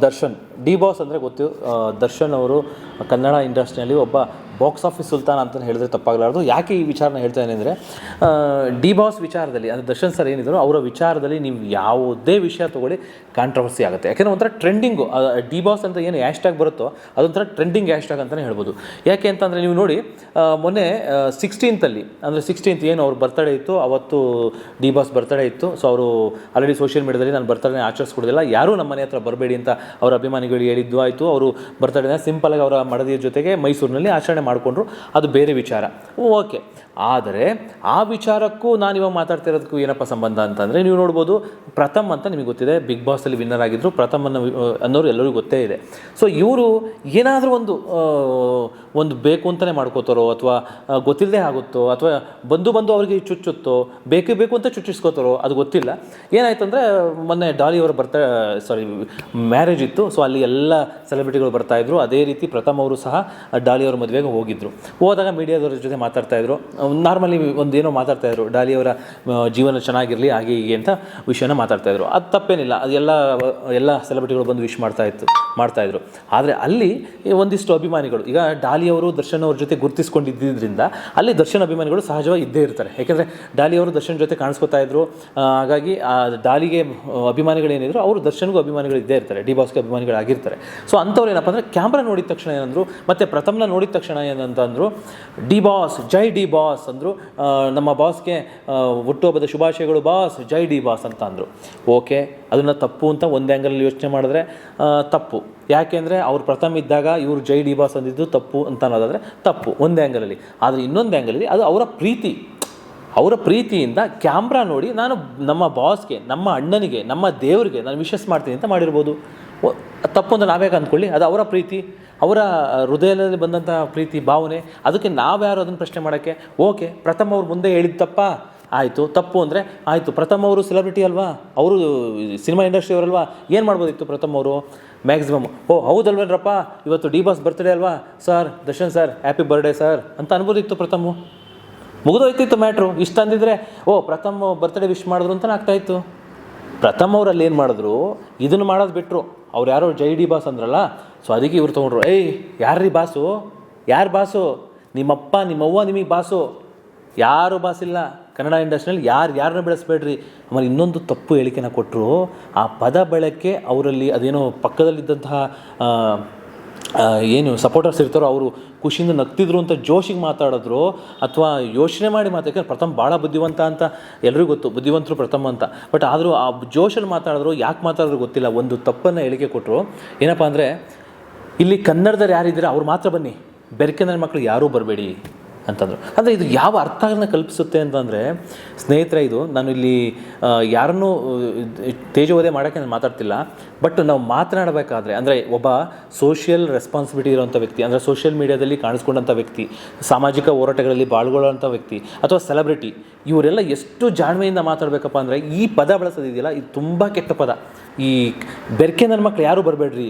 Darshan D boss ಅಂದರೆ ಗೊತ್ತು ದರ್ಶನ್ ಅವರು ಕನ್ನಡ ಇಂಡಸ್ಟ್ರಿಯಲ್ಲಿ ಒಬ್ಬ ಬಾಕ್ಸ್ ಆಫೀಸ್ ಸುಲ್ತಾನ್ ಅಂತ ಹೇಳಿದ್ರೆ ತಪ್ಪಾಗಲಾರ್ದು. ಯಾಕೆ ಈ ವಿಚಾರನ ಹೇಳ್ತಾ ಇದ್ದೀನಿ ಅಂದರೆ ಡಿ ಬಾಸ್ ವಿಚಾರದಲ್ಲಿ, ಅಂದರೆ ದರ್ಶನ್ ಸರ್ ಏನಿದ್ರು, ಅವರ ವಿಚಾರದಲ್ಲಿ ನೀವು ಯಾವುದೇ ವಿಷಯ ತೊಗೊಳ್ಳಿ ಕಾಂಟ್ರವರ್ಸಿ ಆಗುತ್ತೆ. ಯಾಕೆಂದರೆ ಒಂಥರ ಟ್ರೆಂಡಿಂಗು ಡಿ ಬಾಸ್ ಅಂತ ಏನು ಹ್ಯಾಶ್ಟ್ಯಾಗ್ ಬರುತ್ತೋ, ಅದೊಂಥರ ಟ್ರೆಂಡಿಂಗ್ ಹ್ಯಾಶ್ಟ್ಯಾಗ್ ಅಂತಲೇ ಹೇಳ್ಬೋದು. ಯಾಕೆ ಅಂತಂದರೆ ನೀವು ನೋಡಿ ಮೊನ್ನೆ ಸಿಕ್ಸ್ಟೀನ್ತಲ್ಲಿ ಅಂದರೆ ಸಿಕ್ಸ್ಟೀನ್ತ್ ಏನು ಅವ್ರ ಬರ್ತಡೇ ಇತ್ತು, ಅವತ್ತು ಡಿ ಬಾಸ್ ಬರ್ತಡೇ ಇತ್ತು. ಸೊ ಅವರು ಆಲ್ರೆಡಿ ಸೋಷಿಯಲ್ ಮೀಡಿಯಾದಲ್ಲಿ ನಾನು ಬರ್ತಡೇ ಆಚರಿಸ್ಕೊಡೋದಿಲ್ಲ. ಯಾರೂ ನಮ್ಮ ಮನೆ ಹತ್ರ ಬರಬೇಡಿ ಅಂತ ಅವರ ಅಭಿಮಾನಿಗಳು ಹೇಳಿದ್ದು ಆಯಿತು. ಅವರು ಬರ್ತಡೇನ ಸಿಂಪಲಾಗಿ ಅವರ ಮಡದಿಯ ಜೊತೆಗೆ ಮೈಸೂರಿನಲ್ಲಿ ಆಚರಣೆ ಮಾಡಿಕೊಂಡ್ರು. ಅದು ಬೇರೆ ವಿಚಾರ. ಓಕೆ. ಆದರೆ ಆ ವಿಚಾರಕ್ಕೂ ನಾನು ಇವಾಗ ಮಾತಾಡ್ತಿರೋದಕ್ಕೂ ಏನಪ್ಪ ಸಂಬಂಧ ಅಂತಂದರೆ ನೀವು ನೋಡ್ಬೋದು, ಪ್ರಥಮ್ ಅಂತ ನಿಮಗೆ ಗೊತ್ತಿದೆ ಬಿಗ್ ಬಾಸಲ್ಲಿ ವಿನ್ನರ್ ಆಗಿದ್ದರು ಪ್ರಥಮ್ ಅನ್ನೋ ಅನ್ನೋರು ಎಲ್ಲರಿಗೂ ಗೊತ್ತೇ ಇದೆ. ಸೊ ಇವರು ಏನಾದರೂ ಒಂದು ಒಂದು ಬೇಕು ಅಂತಲೇ ಮಾಡ್ಕೋತಾರೋ ಅಥವಾ ಗೊತ್ತಿಲ್ಲದೆ ಆಗುತ್ತೋ, ಅಥವಾ ಬಂದು ಬಂದು ಅವರಿಗೆ ಚುಚ್ಚುತ್ತೋ, ಬೇಕೇ ಬೇಕು ಅಂತ ಚುಚ್ಚಿಸ್ಕೋತಾರೋ, ಅದು ಗೊತ್ತಿಲ್ಲ. ಏನಾಯ್ತು ಅಂದರೆ ಮೊನ್ನೆ ಡಾಲಿ ಅವರು ಬರ್ತಾ ಸಾರಿ ಮ್ಯಾರೇಜ್ ಇತ್ತು ಸೊ ಅಲ್ಲಿ ಎಲ್ಲ ಸೆಲೆಬ್ರಿಟಿಗಳು ಬರ್ತಾಯಿದ್ರು ಅದೇ ರೀತಿ ಪ್ರಥಮ್ ಅವರು ಸಹ ಡಾಲಿ ಅವ್ರ ಮದುವೆಗೆ ಹೋಗಿದ್ರು. ಹೋದಾಗ ಮೀಡಿಯಾದವ್ರ ಜೊತೆ ಮಾತಾಡ್ತಾಯಿದ್ರು ನಾರ್ಮಲಿ ಒಂದು ಏನೋ ಮಾತಾಡ್ತಾಯಿದ್ರು ಡಾಲಿ ಅವರ ಜೀವನ ಚೆನ್ನಾಗಿರಲಿ, ಹಾಗೆ ಹೀಗೆ ಅಂತ ವಿಷಯನ ಮಾತಾಡ್ತಾಯಿದ್ರು ಅದು ತಪ್ಪೇನಿಲ್ಲ. ಅದು ಎಲ್ಲ ಎಲ್ಲ ಸೆಲೆಬ್ರಿಟಿಗಳು ಬಂದು ವಿಶ್ ಮಾಡ್ತಾ ಇತ್ತು ಮಾಡ್ತಾಯಿದ್ರು ಆದರೆ ಅಲ್ಲಿ ಒಂದಿಷ್ಟು ಅಭಿಮಾನಿಗಳು, ಈಗ ಡಾಲಿ ಅವರು, ದರ್ಶನ್ ಅವ್ರ ಜೊತೆ ಗುರುತಿಸ್ಕೊಂಡಿದ್ದರಿಂದ ಅಲ್ಲಿ ದರ್ಶನ್ ಅಭಿಮಾನಿಗಳು ಸಹಜವಾಗಿ ಇದ್ದೇ ಇರ್ತಾರೆ. ಯಾಕೆಂದರೆ ಡಾಲಿ ಅವರು ದರ್ಶನ್ ಜೊತೆ ಕಾಣಿಸ್ಕೊತಾ ಇದ್ರು. ಹಾಗಾಗಿ, ಆ, ಡಾಲಿಗೆ ಅಭಿಮಾನಿಗಳೇನಿದ್ರು, ಅವರು ದರ್ಶನ್ಗೂ ಅಭಿಮಾನಿಗಳು ಇದ್ದೇ ಇರ್ತಾರೆ. ಡಿ ಬಾಸ್ಗೆ ಅಭಿಮಾನಿಗಳಾಗಿರ್ತಾರೆ. ಸೊ ಅಂಥವ್ರು ಏನಪ್ಪ ಅಂದರೆ, ಕ್ಯಾಮ್ರಾ ನೋಡಿದ ತಕ್ಷಣ ಏನಂದ್ರು, ಮತ್ತು ಪ್ರಥಮ್ನ ನೋಡಿದ ತಕ್ಷಣ ಏನಂತ ಅಂದರು D Boss, Jai D Boss. ಅಂದರು. ನಮ್ಮ ಬಾಸ್ಗೆ ಹುಟ್ಟುಹಬ್ಬದ ಶುಭಾಶಯಗಳು, ಬಾಸ್, ಜೈ ಡಿ ಬಾಸ್ ಅಂತ ಅಂದರು. ಓಕೆ, ಅದನ್ನು ತಪ್ಪು ಅಂತ ಒಂದು ಆ್ಯಂಗಲಲ್ಲಿ ಯೋಚನೆ ಮಾಡಿದ್ರೆ ತಪ್ಪು. ಯಾಕೆಂದರೆ ಅವ್ರು ಪ್ರಥಮ ಇದ್ದಾಗ ಇವರು ಜೈ ಡಿ ಬಾಸ್ ಅಂದಿದ್ದು ತಪ್ಪು ಅಂತ ಅನ್ನೋದಾದರೆ ತಪ್ಪು, ಒಂದು ಆ್ಯಂಗಲಲ್ಲಿ ಆದರೆ ಇನ್ನೊಂದು ಆ್ಯಂಗಲಲ್ಲಿ ಅದು ಅವರ ಪ್ರೀತಿ. ಅವರ ಪ್ರೀತಿಯಿಂದ ಕ್ಯಾಮ್ರಾ ನೋಡಿ ನಾನು ನಮ್ಮ ಬಾಸ್ಗೆ, ನಮ್ಮ ಅಣ್ಣನಿಗೆ, ನಮ್ಮ ದೇವರಿಗೆ ನಾನು ವಿಶಸ್ ಮಾಡ್ತೀನಿ ಅಂತ ಮಾಡಿರ್ಬೋದು. ತಪ್ಪು ಅಂತ ನಾವೇ ಅಂದ್ಕೊಳ್ಳಿ ಅದು ಅವರ ಪ್ರೀತಿ, ಅವರ ಹೃದಯದಲ್ಲಿ ಬಂದಂಥ ಪ್ರೀತಿ, ಭಾವನೆ, ಅದಕ್ಕೆ ನಾವ್ಯಾರು ಅದನ್ನು ಪ್ರಶ್ನೆ ಮಾಡೋಕ್ಕೆ, ಓಕೆ, ಪ್ರಥಮ ಅವ್ರು ಮುಂದೆ ಹೇಳಿದ ತಪ್ಪ, ಆಯಿತು, ತಪ್ಪು ಅಂದರೆ, ಆಯಿತು, ಪ್ರಥಮ ಅವರು ಸೆಲೆಬ್ರಿಟಿ ಅಲ್ವಾ, ಅವರು ಸಿನಿಮಾ ಇಂಡಸ್ಟ್ರಿ ಅವರಲ್ವಾ, ಏನು ಮಾಡ್ಬೋದಿತ್ತು ಪ್ರಥಮ ಅವರು? ಮ್ಯಾಕ್ಸಿಮಮ್ ಓ, ಹೌದಲ್ವೇನ್ರಪ್ಪ, ಇವತ್ತು ಡಿ ಬಾಸ್ ಬರ್ತ್ಡೇ ಅಲ್ವಾ sir Darshan sir happy birthday sir ಅಂತ ಅನ್ಬೋದಿತ್ತು ಪ್ರಥಮ. ಮುಗಿದೋಯ್ತಿತ್ತು ಮ್ಯಾಟ್ರು ಇಷ್ಟು ಅಂದಿದ್ರೆ, ಓ, ಪ್ರಥಮ ಬರ್ತ್ಡೇ ವಿಶ್ ಮಾಡಿದ್ರು ಅಂತ ಆಗ್ತಾ ಇತ್ತು. ಪ್ರಥಮ್ ಅವ್ರಲ್ಲಿ ಏನು ಮಾಡಿದ್ರು? ಇದನ್ನು ಮಾಡೋದು ಬಿಟ್ಟರು ಅವ್ರು ಯಾರೋ ಜೈ ಡಿ ಬಾಸ್ ಅಂದ್ರಲ್ಲ? ಸೊ ಅದಕ್ಕೆ ಇವ್ರು ತೊಗೊಂಡ್ರು, ಏಯ್, ಯಾರ್ರೀ ಬಾಸು? ಯಾರು ಬಾಸು? ನಿಮ್ಮಪ್ಪ, ನಿಮ್ಮವ್ವ ನಿಮಗೆ ಬಾಸು? ಯಾರು ಬಾಸಿಲ್ಲ? ಕನ್ನಡ ಇಂಡಸ್ಟ್ರಿಯಲ್ಲಿ ಯಾರು ಯಾರನ್ನ ಬೆಳೆಸ್ಬೇಡ್ರಿ? ಆಮೇಲೆ ಇನ್ನೊಂದು ತಪ್ಪು ಹೇಳಿಕೆನ ಕೊಟ್ಟರು ಆ ಪದ ಬಳಕೆ ಅವರಲ್ಲಿ ಅದೇನೋ ಪಕ್ಕದಲ್ಲಿದ್ದಂತಹ ಏನು ಸಪೋರ್ಟರ್ಸ್ ಇರ್ತಾರೋ ಅವರು ಖುಷಿಯಿಂದ ನಗ್ತಿದ್ರು ಅಂತ ಜೋಶಿಗೆ ಮಾತಾಡಿದ್ರು ಅಥವಾ ಯೋಚನೆ ಮಾಡಿ ಮಾತಾಡ್ತಾರೆ ಪ್ರಥಮ ಭಾಳ ಬುದ್ಧಿವಂತ ಅಂತ ಎಲ್ರಿಗೂ ಗೊತ್ತು. ಬುದ್ಧಿವಂತರು ಪ್ರಥಮ ಅಂತ. ಬಟ್ ಆದರೂ ಆ ಜೋಶಲ್ಲಿ ಮಾತಾಡಿದ್ರು, ಯಾಕೆ ಮಾತಾಡಿದ್ರು ಗೊತ್ತಿಲ್ಲ. ಒಂದು ತಪ್ಪನ್ನು ಹೇಳಿಕೆ ಕೊಟ್ಟರು ಏನಪ್ಪ ಅಂದರೆ, ಇಲ್ಲಿ ಕನ್ನಡದವ್ರು ಯಾರಿದ್ದೀರಾ, ಅವ್ರು ಮಾತ್ರ ಬನ್ನಿ. ಬೆರಕೆ ನನ್ನ ಮಕ್ಕಳು ಯಾರೂ ಬರಬೇಡಿ. ಅಂತಂದರು. ಅಂದರೆ ಇದು ಯಾವ ಅರ್ಥನ ಕಲ್ಪಿಸುತ್ತೆ ಅಂತಂದರೆ, ಸ್ನೇಹಿತರೆ, ಇದು ನಾನು ಇಲ್ಲಿ ಯಾರನ್ನು ತೇಜೋವಧೆ ಮಾಡೋಕ್ಕೆ ನಾನು ಮಾತಾಡ್ತಿಲ್ಲ, ಬಟ್ ನಾವು ಮಾತನಾಡಬೇಕಾದ್ರೆ, ಅಂದರೆ ಒಬ್ಬ ಸೋಷಿಯಲ್ ರೆಸ್ಪಾನ್ಸಿಬಿಲಿಟಿ ಇರೋಂಥ ವ್ಯಕ್ತಿ, ಅಂದರೆ ಸೋಷಿಯಲ್ ಮೀಡಿಯಾದಲ್ಲಿ ಕಾಣಿಸ್ಕೊಂಡಂಥ ವ್ಯಕ್ತಿ, ಸಾಮಾಜಿಕ ಹೋರಾಟಗಳಲ್ಲಿ ಪಾಲ್ಗೊಳ್ಳೋಂಥ ವ್ಯಕ್ತಿ, ಅಥವಾ ಸೆಲೆಬ್ರಿಟಿ, ಇವರೆಲ್ಲ ಎಷ್ಟು ಜಾಣ್ಮೆಯಿಂದ ಮಾತಾಡಬೇಕಪ್ಪ ಅಂದರೆ, ಈ ಪದ ಬಳಸೋದಿದೆಯಲ್ಲ, ಇದು ತುಂಬ ಕೆಟ್ಟ ಪದ. ಈ ಬೆರ್ಕೆ ನನ್ನ ಮಕ್ಳು ಯಾರೂ ಬರಬೇಡ್ರಿ.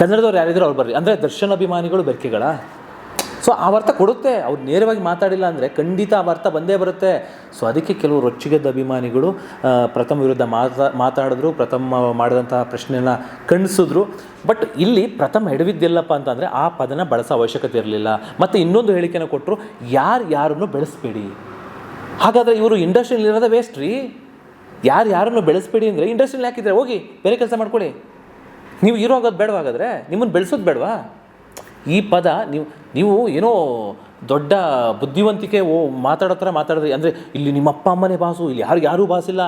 ಕನ್ನಡದವ್ರು ಯಾರಿದ್ರು ಅವ್ರು ಬರ್ರಿ. ಅಂದರೆ ದರ್ಶನ ಅಭಿಮಾನಿಗಳು ಬೆರಕೆಗಳ? ಸೊ ಆ ಅರ್ಥ ಕೊಡುತ್ತೆ. ಅವ್ರು ನೇರವಾಗಿ ಮಾತಾಡಿಲ್ಲ ಅಂದರೆ ಖಂಡಿತ ಆ ಅರ್ಥ ಬಂದೇ ಬರುತ್ತೆ. ಸೊ ಅದಕ್ಕೆ ಕೆಲವು ರೊಚ್ಚಿಗೆದ್ದ ಅಭಿಮಾನಿಗಳು ಪ್ರಥಮ ವಿರುದ್ಧ ಮಾತಾ, ಮಾತಾಡಿದ್ರು, ಪ್ರಥಮ ಮಾಡಿದಂತಹ ಪ್ರಶ್ನೆನ ಖಂಡಿಸಿದ್ರು. ಬಟ್ ಇಲ್ಲಿ ಪ್ರಥಮ ಎಡವಿದ್ದೆಲ್ಲಪ್ಪ ಅಂತಂದರೆ ಆ ಪದನ ಬಳಸೋ ಅವಶ್ಯಕತೆ ಇರಲಿಲ್ಲ. ಮತ್ತು ಇನ್ನೊಂದು ಹೇಳಿಕೆನ ಕೊಟ್ಟರು ಯಾರು ಯಾರನ್ನು ಬೆಳೆಸ್ಬೇಡಿ? ಹಾಗಾದರೆ ಇವರು ಇಂಡಸ್ಟ್ರಿಯಲ್ಲಿ ಇರೋದೇ ವೇಸ್ಟ್ ರೀ. ಯಾರು ಯಾರನ್ನು ಬೆಳೆಸ್ಬೇಡಿ ಅಂದರೆ ಇಂಡಸ್ಟ್ರಿಯಲ್ಲಿ ಹಾಕಿದ್ರೆ ಹೋಗಿ, ಬೇರೆ ಕೆಲಸ ಮಾಡ್ಕೊಳ್ಳಿ. ನೀವು ಇರೋ ಆಗೋದು ಬೇಡವಾಗಾದ್ರೆ ನಿಮ್ಮನ್ನು ಬೆಳೆಸೋದು ಬೇಡವಾ? ಈ ಪದ ನೀವು ನೀವು ಏನೋ ದೊಡ್ಡ ಬುದ್ಧಿವಂತಿಕೆ ಓ ಮಾತಾಡೋ ಥರ ಮಾತಾಡಿದ್ರಿ. ಅಂದರೆ ಇಲ್ಲಿ ನಿಮ್ಮ ಅಪ್ಪ ಅಮ್ಮನೇ ಬಾಸು, ಇಲ್ಲಿ ಯಾರು, ಯಾರೂ ಬಾಸಿಲ್ಲ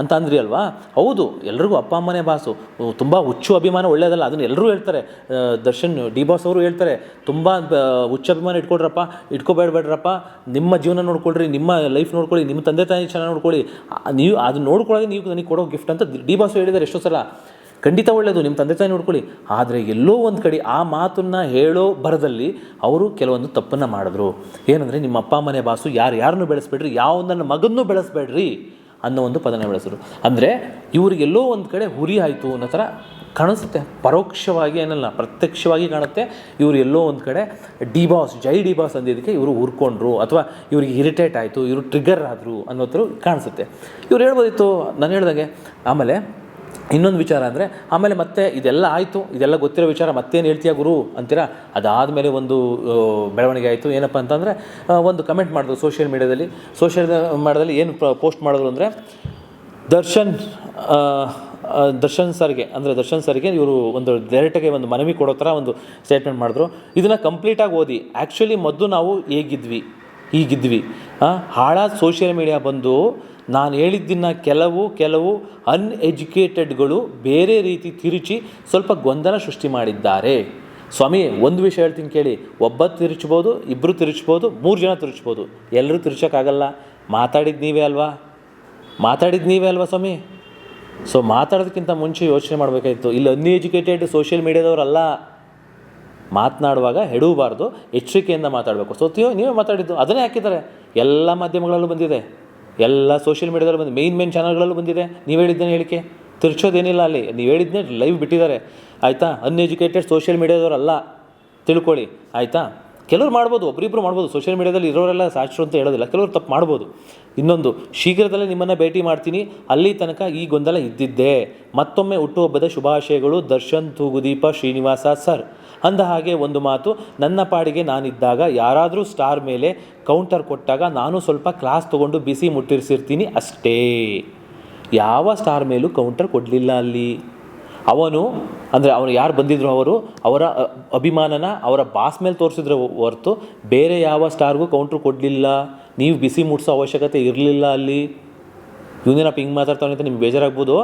ಅಂತ ಅಂದ್ರಿ ಅಲ್ವಾ? ಹೌದು, ಎಲ್ರಿಗೂ ಅಪ್ಪ ಅಮ್ಮನೇ ಬಾಸು. ತುಂಬ ಹುಚ್ಚು ಅಭಿಮಾನ ಒಳ್ಳೆಯದಲ್ಲ, ಅದನ್ನು ಎಲ್ಲರೂ ಹೇಳ್ತಾರೆ. ದರ್ಶನ್, ಡಿ ಬಾಸ್ ಅವರು ಹೇಳ್ತಾರೆ, ತುಂಬ ಹುಚ್ಚು ಅಭಿಮಾನ ಇಟ್ಕೊಡ್ರಪ್ಪ, ಇಟ್ಕೋಬೇಡ್ಬೇಡ್ರಪ್ಪ. ನಿಮ್ಮ ಜೀವನ ನೋಡ್ಕೊಳ್ರಿ, ನಿಮ್ಮ ಲೈಫ್ ನೋಡ್ಕೊಳ್ಳಿ ನಿಮ್ಮ ತಂದೆ ತಾಯಿ ಚೆನ್ನಾಗಿ ನೋಡ್ಕೊಳ್ಳಿ ನೀವು ಅದನ್ನ ನೋಡ್ಕೊಳ್ಳೋದೇ ನೀವು ನನಗೆ ಕೊಡೋ ಗಿಫ್ಟ್ ಅಂತ ಡಿ ಬಾಸು ಹೇಳಿದ್ದಾರೆ ಎಷ್ಟೋ ಸಲ. ಖಂಡಿತ ಒಳ್ಳೆಯದು ನಿಮ್ಮ ತಂದೆ ತಾಯಿ ನೋಡ್ಕೊಳ್ಳಿ. ಆದರೆ ಎಲ್ಲೋ ಒಂದು ಕಡೆ ಆ ಮಾತನ್ನು ಹೇಳೋ ಬರದಲ್ಲಿ ಅವರು ಕೆಲವೊಂದು ತಪ್ಪನ್ನು ಮಾಡಿದ್ರು. ಏನಂದರೆ ನಿಮ್ಮ ಅಪ್ಪ ಮನೆ ಬಾಸು, ಯಾರು ಯಾರನ್ನೂ ಬೆಳೆಸ್ಬೇಡ್ರಿ, ಯಾವ ನನ್ನ ಮಗನ್ನೂ ಬೆಳೆಸ್ಬೇಡ್ರಿ ಅನ್ನೋ ಒಂದು ಪದನ ಬೆಳೆಸಿದ್ರು. ಅಂದರೆ ಇವರಿಗೆಲ್ಲೋ ಒಂದು ಕಡೆ ಹುರಿ ಆಯಿತು ಅನ್ನೋ ಥರ ಕಾಣಿಸುತ್ತೆ. ಪರೋಕ್ಷವಾಗಿ ಏನಲ್ಲ, ಪ್ರತ್ಯಕ್ಷವಾಗಿ ಕಾಣುತ್ತೆ. ಇವರು ಎಲ್ಲೋ ಒಂದು ಕಡೆ D Boss, Jai D Boss ಅಂದಿದ್ದಕ್ಕೆ ಇವರು ಹುರ್ಕೊಂಡ್ರು, ಅಥವಾ ಇವ್ರಿಗೆ ಇರಿಟೇಟ್ ಆಯಿತು, ಇವರು ಟ್ರಿಗರ್ ಆದರು ಅನ್ನೋ ಥರ ಕಾಣಿಸುತ್ತೆ. ಇವ್ರು ಹೇಳ್ಬೋದಿತ್ತು, ನಾನು ಹೇಳ್ದಂಗೆ, ಆಮೇಲೆ ಇನ್ನೊಂದು ವಿಚಾರ ಅಂದರೆ, ಆಮೇಲೆ ಮತ್ತೆ ಇದೆಲ್ಲ ಆಯಿತು, ಇದೆಲ್ಲ ಗೊತ್ತಿರೋ ವಿಚಾರ ಮತ್ತೇನು ಹೇಳ್ತೀಯ ಗುರು ಅಂತೀರಾ? ಅದಾದಮೇಲೆ ಒಂದು ಬೆಳವಣಿಗೆ ಆಯಿತು. ಏನಪ್ಪ ಅಂತಂದರೆ ಒಂದು ಕಮೆಂಟ್ ಮಾಡಿದ್ರು ಸೋಷಿಯಲ್ ಮೀಡ್ಯಾದಲ್ಲಿ ಸೋಷಿಯಲ್ ಮೀಡ್ಯಾದಲ್ಲಿ ಏನು ಪೋಸ್ಟ್ ಮಾಡಿದ್ರು ಅಂದರೆ, ದರ್ಶನ್ ದರ್ಶನ್ ಸರ್ಗೆ, ಅಂದರೆ ದರ್ಶನ್ ಸರ್ಗೆ ಇವರು ಒಂದು ಡೈರೆಕ್ಟಾಗಿ ಒಂದು ಮನವಿ ಕೊಡೋ ಥರ ಒಂದು ಸ್ಟೇಟ್ಮೆಂಟ್ ಮಾಡಿದ್ರು. ಇದನ್ನು ಕಂಪ್ಲೀಟಾಗಿ ಓದಿ. ಆ್ಯಕ್ಚುಲಿ ಮೊದಲು ನಾವು ಹೇಗಿದ್ವಿ, ಹೀಗಿದ್ವಿ. ಹಾಳಾದ ಸೋಷಿಯಲ್ ಮೀಡಿಯಾ ಬಂದು ನಾನು ಹೇಳಿದ್ದನ್ನು ಕೆಲವು ಕೆಲವು ಅನ್ಎಜುಕೇಟೆಡ್ಗಳು ಬೇರೆ ರೀತಿ ತಿರುಚಿ ಸ್ವಲ್ಪ ಗೊಂದಲ ಸೃಷ್ಟಿ ಮಾಡಿದ್ದಾರೆ. ಸ್ವಾಮಿ, ಒಂದು ವಿಷಯ ಹೇಳ್ತೀನಿ ಕೇಳಿ. ಒಬ್ಬ ತಿರುಚ್ಬೋದು ಇಬ್ಬರು ತಿರುಚ್ಬೋದು, ಮೂರು ಜನ ತಿರುಚ್ಬೋದು. ಎಲ್ಲರೂ ತಿರುಚೋಕ್ಕಾಗಲ್ಲ. ಮಾತಾಡಿದ್ದು ನೀವೇ ಅಲ್ವಾ? ಮಾತಾಡಿದ್ದು ನೀವೇ ಅಲ್ವಾ ಸ್ವಾಮಿ? ಸೊ ಮಾತಾಡೋದಕ್ಕಿಂತ ಮುಂಚೆ ಯೋಚನೆ ಮಾಡಬೇಕಾಯಿತು. ಇಲ್ಲಿ ಅನ್ಎಜುಕೇಟೆಡ್ ಸೋಷಿಯಲ್ ಮೀಡಿಯಾದವರಲ್ಲ ಮಾತನಾಡುವಾಗ ಹೆಡಬಾರ್ದು. ಎಚ್ಚರಿಕೆಯಿಂದ ಮಾತಾಡಬೇಕು. ಸೊ ನೀವು ನೀವೇ ಮಾತಾಡಿದ್ದು. ಅದನ್ನೇ ಹಾಕಿದ್ದಾರೆ. ಎಲ್ಲ ಮಾಧ್ಯಮಗಳಲ್ಲೂ ಬಂದಿದೆ. ಎಲ್ಲ ಸೋಷಿಯಲ್ ಮೀಡಿಯಾದಲ್ಲಿ ಬಂದಿದೆ ಮೇಯ್ನ್ ಮೇನ್ ಚಾನಲ್ಗಳಲ್ಲೂ ಬಂದಿದೆ. ನೀವು ಹೇಳಿದ್ದೇನೆ ಹೇಳಿಕೆ? ತಿರ್ಚೋದೇನಿಲ್ಲ ಅಲ್ಲಿ. ನೀವು ಹೇಳಿದ್ನೇ ಲೈವ್ ಬಿಟ್ಟಿದ್ದಾರೆ. ಆಯಿತಾ? ಅನ್ಎಜುಕೇಟೆಡ್ ಸೋಷಿಯಲ್ ಮೀಡಿಯಾದವರಲ್ಲ ತಿಳ್ಕೊಳ್ಳಿ. ಆಯಿತಾ? ಕೆಲವ್ರು ಮಾಡ್ಬೋದು ಒಬ್ಬರಿಬ್ಬರು ಮಾಡ್ಬೋದು. ಸೋಷಿಯಲ್ ಮೀಡಿಯಾದಲ್ಲಿ ಇರೋರೆಲ್ಲ ಸಾಕ್ಷರು ಅಂತ ಹೇಳೋದಿಲ್ಲ. ಕೆಲವರು ತಪ್ಪು ಮಾಡ್ಬೋದು. ಇನ್ನೊಂದು, ಶೀಘ್ರದಲ್ಲೇ ನಿಮ್ಮನ್ನು ಭೇಟಿ ಮಾಡ್ತೀನಿ. ಅಲ್ಲಿ ತನಕ ಈ ಗೊಂದಲ ಇದ್ದಿದ್ದೆ. ಮತ್ತೊಮ್ಮೆ ಹುಟ್ಟುಹಬ್ಬದ ಶುಭಾಶಯಗಳು. ದರ್ಶನ್, ತೂಗುದೀಪ, ಶ್ರೀನಿವಾಸ, ಸರ್. ಅಂದ ಹಾಗೆ ಒಂದು ಮಾತು, ನನ್ನ ಪಾಡಿಗೆ ನಾನಿದ್ದಾಗ ಯಾರಾದರೂ ಸ್ಟಾರ್ ಮೇಲೆ ಕೌಂಟರ್ ಕೊಟ್ಟಾಗ ನಾನು ಸ್ವಲ್ಪ ಕ್ಲಾಸ್ ತೊಗೊಂಡು ಬಿಸಿ ಮುಟ್ಟಿರ್ಸಿರ್ತೀನಿ ಅಷ್ಟೇ. ಯಾವ ಸ್ಟಾರ್ ಮೇಲೂ ಕೌಂಟರ್ ಕೊಡಲಿಲ್ಲ ಅಲ್ಲಿ. ಅವನು, ಅಂದರೆ ಅವನು ಯಾರು ಬಂದಿದ್ರು ಅವರು, ಅವರ ಅಭಿಮಾನನ ಅವರ ಬಾಸ್ ಮೇಲೆ ತೋರಿಸಿದ್ರೆ ಹೊರತು ಬೇರೆ ಯಾವ ಸ್ಟಾರ್ಗೂ ಕೌಂಟ್ರ್ ಕೊಡಲಿಲ್ಲ. ನೀವು ಬಿಸಿ ಮುಟ್ಸೋ ಅವಶ್ಯಕತೆ ಇರಲಿಲ್ಲ ಅಲ್ಲಿ. ಇವನೇನಪ್ಪ ಹಿಂಗೆ ಮಾತಾಡ್ತಾನೆ ಅಂತ ನಿಮ್ಗೆ ಬೇಜಾರಾಗ್ಬೋದು.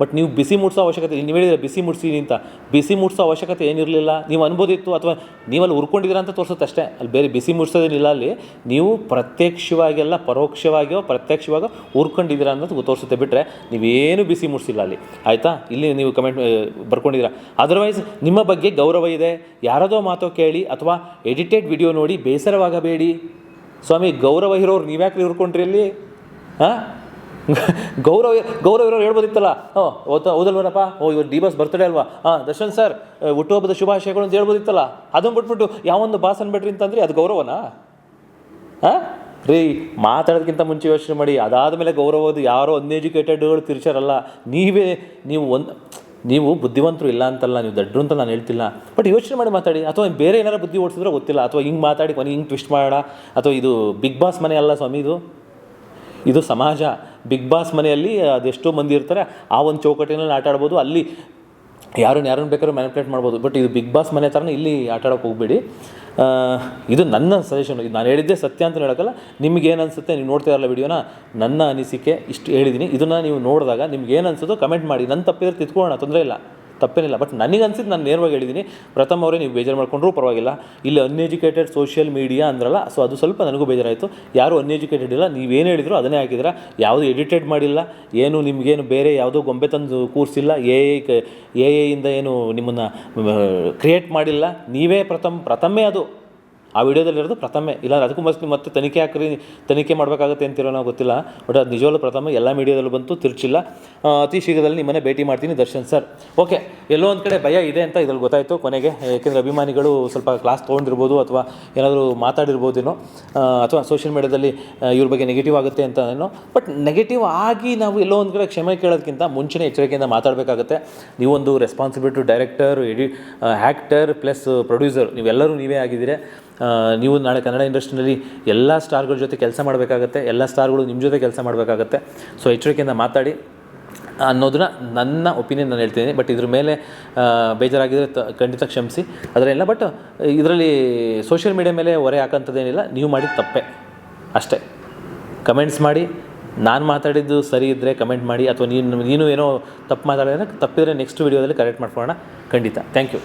ಬಟ್ ನೀವು ಬಿಸಿ ಮುಟ್ಸೋ ಅವಶ್ಯಕತೆ ನೀವು ಹೇಳಿದ್ರೆ ಬಿಸಿ ಮುಟ್ಸಿನಿ ಅಂತ. ಬಿಸಿ ಮುಟ್ಸೋ ಅವಶ್ಯಕತೆ ಏನಿರಲಿಲ್ಲ. ನೀವು ಅನ್ಬೋದಿತ್ತು ಅಥವಾ ನೀವಲ್ಲಿ ಉರ್ಕೊಂಡಿದ್ದೀರಾ ಅಂತ ತೋರಿಸುತ್ತೆ ಅಷ್ಟೇ. ಅಲ್ಲಿ ಬೇರೆ ಬಿಸಿ ಮುಟ್ಸೋದೇನಿಲ್ಲ ಅಲ್ಲಿ. ನೀವು ಪ್ರತ್ಯಕ್ಷವಾಗೆಲ್ಲ ಪರೋಕ್ಷವಾಗಿಯೋ ಪ್ರತ್ಯಕ್ಷವಾಗೋ ಉರ್ಕೊಂಡಿದ್ದೀರಾ ಅನ್ನೋದು ತೋರಿಸುತ್ತೆ. ಬಿಟ್ಟರೆ ನೀವೇನು ಬಿಸಿ ಮುಟ್ಸಿಲ್ಲ ಅಲ್ಲಿ. ಆಯಿತಾ? ಇಲ್ಲಿ ನೀವು ಕಮೆಂಟ್ ಬರ್ಕೊಂಡಿದ್ದೀರಾ. ಅದರ್ವೈಸ್ ನಿಮ್ಮ ಬಗ್ಗೆ ಗೌರವ ಇದೆ. ಯಾರದೋ ಮಾತೋ ಕೇಳಿ ಅಥವಾ ಎಡಿಟೆಡ್ ವಿಡಿಯೋ ನೋಡಿ ಬೇಸರವಾಗಬೇಡಿ. ಸ್ವಾಮಿ, ಗೌರವ ಇರೋರು ನೀವ್ಯಾಕೆ ಉರ್ಕೊಂಡ್ರಿ ಅಲ್ಲಿ? ಹಾಂ ಗೌರವ ಗೌರವ ಇರೋರು ಹೇಳ್ಬೋದಿತ್ತಲ್ಲ. ಓ ಓದ ಹೌದಲ್ವನಪ್ಪ ಓ, ಇವ್ರು ಡಿ ಬಸ್ ಬರ್ತಡೇ ಅಲ್ವಾ? ಹಾಂ ದರ್ಶನ್ ಸರ್ ಹುಟ್ಟುಹಬ್ಬದ ಶುಭಾಶಯಗಳು ಅಂತ ಹೇಳ್ಬೋದಿತ್ತಲ್ಲ. ಅದನ್ನು ಬಿಟ್ಬಿಟ್ಟು ಯಾವೊಂದು ಬಾಸ್ ಅನ್ಬೇಡ್ರಿ ಅಂತಂದ್ರೆ ಅದು ಗೌರವನಾ? ಹಾಂ ರೀ, ಮಾತಾಡೋದಕ್ಕಿಂತ ಮುಂಚೆ ಯೋಚನೆ ಮಾಡಿ. ಅದಾದ ಅದಾದಮೇಲೆ ಗೌರವದು ಯಾರೋ ಅನ್ಎಜುಕೇಟೆಡ್ಗಳು ತಿರ್ಚಾರಲ್ಲ ನೀವೇ, ನೀವು ಒಂದು ನೀವು ಬುದ್ಧಿವಂತರು ಇಲ್ಲ ಅಂತಲ್ಲ, ನೀವು ದಡ್ಡರು ಅಂತ ನಾನು ಹೇಳ್ತಿಲ್ಲ. ಬಟ್ ಯೋಚನೆ ಮಾಡಿ ಮಾತಾಡಿ. ಅಥವಾ ಬೇರೆ ಏನಾರು ಬುದ್ಧಿ ಓಡಿಸಿದ್ರೆ ಗೊತ್ತಿಲ್ಲ. ಅಥವಾ ಹಿಂಗೆ ಮಾತಾಡಿ ಕೊನೆ ಹಿಂಗೆ ಟ್ವಿಸ್ಟ್ ಮಾಡೋಣ. ಅಥವಾ ಇದು ಬಿಗ್ ಬಾಸ್ ಮನೆ ಅಲ್ಲ ಸ್ವಾಮಿ ಇದು? ಇದು ಸಮಾಜ. ಬಿಗ್ ಬಾಸ್ ಮನೆಯಲ್ಲಿ ಅದೆಷ್ಟೋ ಮಂದಿ ಇರ್ತಾರೆ, ಆ ಒಂದು ಚೌಕಟ್ಟಿನಲ್ಲಿ ಆಟ ಆಡ್ಬೋದು. ಅಲ್ಲಿ ಯಾರು ಯಾರನ್ನು ಬೇಕಾದ್ರೂ ಮ್ಯಾನಿಪ್ಲೇಟ್ ಮಾಡ್ಬೋದು. ಬಟ್ ಇದು ಬಿಗ್ ಬಾಸ್ ಮನೆ ಥರನೇ ಇಲ್ಲಿ ಆಟ ಆಡೋಕೆ ಹೋಗ್ಬೇಡಿ ಇದು ನನ್ನ ಸಜೆಷನ್ ಇದು ನಾನು ಹೇಳಿದ್ದೆ ಸತ್ಯ ಅಂತ ಹೇಳೋಕ್ಕಲ್ಲ. ನಿಮ್ಗೆ ಏನು ಅನಿಸುತ್ತೆ? ನೀವು ನೋಡ್ತಾ ಇರಲ್ಲ ವಿಡಿಯೋನ ನನ್ನ ಅನಿಸಿಕೆ ಇಷ್ಟು ಹೇಳಿದ್ದೀನಿ ಇದನ್ನು ನೀವು ನೋಡಿದಾಗ ನಿಮ್ಗೆ ಏನು ಅನಿಸುತ್ತೋ ಕಮೆಂಟ್ ಮಾಡಿ. ನನ್ನ ತಪ್ಪಿದ್ರೆ ತಿದ್ಕೊಳ್ಳೋಣ, ತೊಂದರೆ ಇಲ್ಲ. ತಪ್ಪೇನಿಲ್ಲ. ಬಟ್ ನನಗನ್ಸಿದ್ದು ನಾನು ನೇರವಾಗಿ ಹೇಳಿದ್ದೀನಿ ಪ್ರಥಮ ಅವರೇ ನೀವು ಬೇಜಾರು ಮಾಡ್ಕೊಂಡ್ರೂ ಪರವಾಗಿಲ್ಲ. ಇಲ್ಲಿ ಅನ್ಎಜುಕೇಟೆಡ್ ಸೋಷಿಯಲ್ ಮೀಡಿಯಾ ಅಂದ್ರಲ್ಲ ಸೊ ಅದು ಸ್ವಲ್ಪ ನನಗೂ ಬೇಜಾರಾಯಿತು. ಯಾರು ಅನ್ಎಜುಕೇಟೆಡ್ ಇಲ್ಲ ನೀವೇನು ಹೇಳಿದ್ರು ಅದನ್ನೇ ಹಾಕಿದ್ರೆ. ಯಾವುದು ಎಡಿಟೆಡ್ ಮಾಡಿಲ್ಲ, ಏನು ನಿಮಗೇನು ಬೇರೆ ಯಾವುದೋ ಗೊಂಬೆ ತಂದು ಕೂರಿಸಿಲ್ಲ ಎ ಎ ಇಂದ ಏನು ನಿಮ್ಮನ್ನು ಕ್ರಿಯೇಟ್ ಮಾಡಿಲ್ಲ. ನೀವೇ ಪ್ರಥಮ, ಪ್ರಥಮೆ ಅದು. ಆ ವಿಡಿಯೋದಲ್ಲಿರೋದು ಪ್ರಥಮೆ. ಇಲ್ಲ ಅದಕ್ಕೂ ಮಸ್ತ್ ಮತ್ತೆ ತನಿಖೆ ಹಾಕ್ರಿ, ತನಿಖೆ ಮಾಡಬೇಕಾಗುತ್ತೆ ಅಂತಿರೋ ನಾವು ಗೊತ್ತಿಲ್ಲ. ಬಟ್ ಅದು ನಿಜವಾಗ್ಲೂ ಪ್ರಥಮ. ಎಲ್ಲ ಮೀಡಿಯಾದಲ್ಲೂ ಬಂತು, ತಿರ್ಚಿಲ್ಲ. ಅತಿ ಶೀಘ್ರದಲ್ಲಿ ನಿಮ್ಮನ್ನೇ ಭೇಟಿ ಮಾಡ್ತೀನಿ ದರ್ಶನ್ ಸರ್. ಓಕೆ, ಎಲ್ಲೋ ಒಂದು ಕಡೆ ಭಯ ಇದೆ ಅಂತ ಇದ್ರಲ್ಲಿ ಗೊತ್ತಾಯಿತು ಕೊನೆಗೆ. ಏಕೆಂದರೆ ಅಭಿಮಾನಿಗಳು ಸ್ವಲ್ಪ ಕ್ಲಾಸ್ ತೊಗೊಂಡಿರ್ಬೋದು ಅಥವಾ ಏನಾದರೂ ಮಾತಾಡಿರ್ಬೋದೇನೋ ಅಥವಾ ಸೋಷಿಯಲ್ ಮೀಡಿಯಾದಲ್ಲಿ ಇವ್ರ ಬಗ್ಗೆ ನೆಗೆಟಿವ್ ಆಗುತ್ತೆ ಅಂತ ಏನೋ. ಬಟ್ ನೆಗೆಟಿವ್ ಆಗಿ ನಾವು ಎಲ್ಲೋ ಒಂದು ಕಡೆ ಕ್ಷಮೆ ಕೇಳೋದಕ್ಕಿಂತ ಮುಂಚೆನೇ ಎಚ್ಚರಿಕೆಯಿಂದ ಮಾತಾಡಬೇಕಾಗುತ್ತೆ. ನೀವೊಂದು responsibility director AD actor plus producer ನೀವೆಲ್ಲರೂ ನೀವೇ ಆಗಿದ್ದೀರಿ. ನೀವು ನಾಳೆ ಕನ್ನಡ ಇಂಡಸ್ಟ್ರಿನಲ್ಲಿ ಎಲ್ಲ ಸ್ಟಾರ್ಗಳ ಜೊತೆ ಕೆಲಸ ಮಾಡಬೇಕಾಗತ್ತೆ, ಎಲ್ಲ ಸ್ಟಾರ್ಗಳು ನಿಮ್ಮ ಜೊತೆ ಕೆಲಸ ಮಾಡಬೇಕಾಗತ್ತೆ. ಸೊ ಎಚ್ಚರಿಕೆಯಿಂದ ಮಾತಾಡಿ. ಅನ್ನೋದನ್ನ ನನ್ನ ಒಪಿನಿಯನ್ ನಾನು ಹೇಳ್ತೀನಿ ಬಟ್ ಇದ್ರ ಮೇಲೆ ಬೇಜಾರಾಗಿದ್ದರೆ ತ, ಖಂಡಿತ ಕ್ಷಮಿಸಿ. ಅದರೆಲ್ಲ ಬಟ್ ಇದರಲ್ಲಿ ಸೋಷಿಯಲ್ ಮೀಡಿಯಾ ಮೇಲೆ ಹೊರೆ ಹಾಕೋಂಥದ್ದೇನಿಲ್ಲ ನೀವು ಮಾಡಿದ ತಪ್ಪೆ. ಅಷ್ಟೇ. ಕಮೆಂಟ್ಸ್ ಮಾಡಿ, ನಾನು ಮಾತಾಡಿದ್ದು ಸರಿ ಇದ್ದರೆ ಕಮೆಂಟ್ ಮಾಡಿ, ಅಥವಾ ನೀನು ನೀನು ಏನೋ ತಪ್ಪು ಮಾತಾಡಿದ್ರೆ ತಪ್ಪಿದರೆ ನೆಕ್ಸ್ಟ್ ವೀಡಿಯೋದಲ್ಲಿ ಕರೆಕ್ಟ್ ಮಾಡ್ಕೊಳ್ಳೋಣ. ಖಂಡಿತ. Thank you